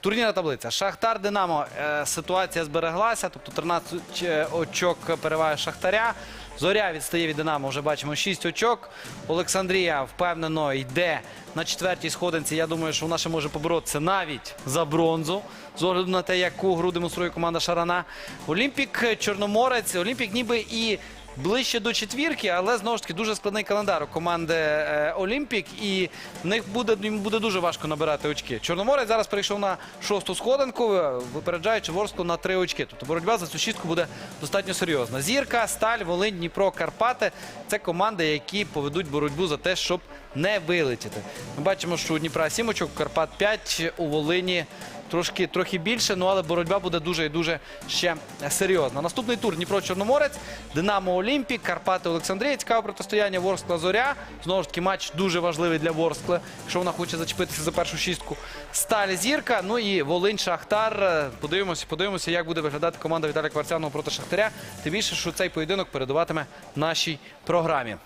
Турнірна таблиця. Шахтар Динамо. Е, ситуація збереглася, тобто 13 очок перевага Шахтаря. Зоря відстає від Динамо, вже бачимо 6 очок. Олександрія впевнено йде на четвертій сходинці. Я думаю, що вона ще може поборотися навіть за бронзу. З огляду на те, яку гру демонструє команда Шарана. Олімпік Чорноморець. Олімпік ніби і ближче до четвірки, але знову ж таки дуже складний календар у команди е, Олімпік, і в них буде їм буде дуже важко набирати очки. Чорноморець зараз перейшов на шосту сходинку, е, випереджаючи Ворсклу на три очки. Тобто боротьба за цю шістку буде достатньо серйозна. Зірка, Сталь, Волинь, Дніпро, Карпати це команди, які поведуть боротьбу за те, щоб не вилетіти. Ми бачимо, що у Дніпра 7 очок, Карпат 5, у Волині трошки трохи більше, ну але боротьба буде дуже і дуже ще серйозна. Наступний тур Дніпро Чорноморець, Динамо Олімпік, Карпати Олександрія. Цікаве протистояння Ворскла Зоря. Знову ж таки, матч дуже важливий для Ворскли, якщо вона хоче зачепитися за першу шістку. Сталь Зірка. Ну і Волинь Шахтар. Подивимося, подивимося, як буде виглядати команда Віталія Кварцяного проти Шахтаря. Тим більше, що цей поєдинок передаватиме нашій програмі.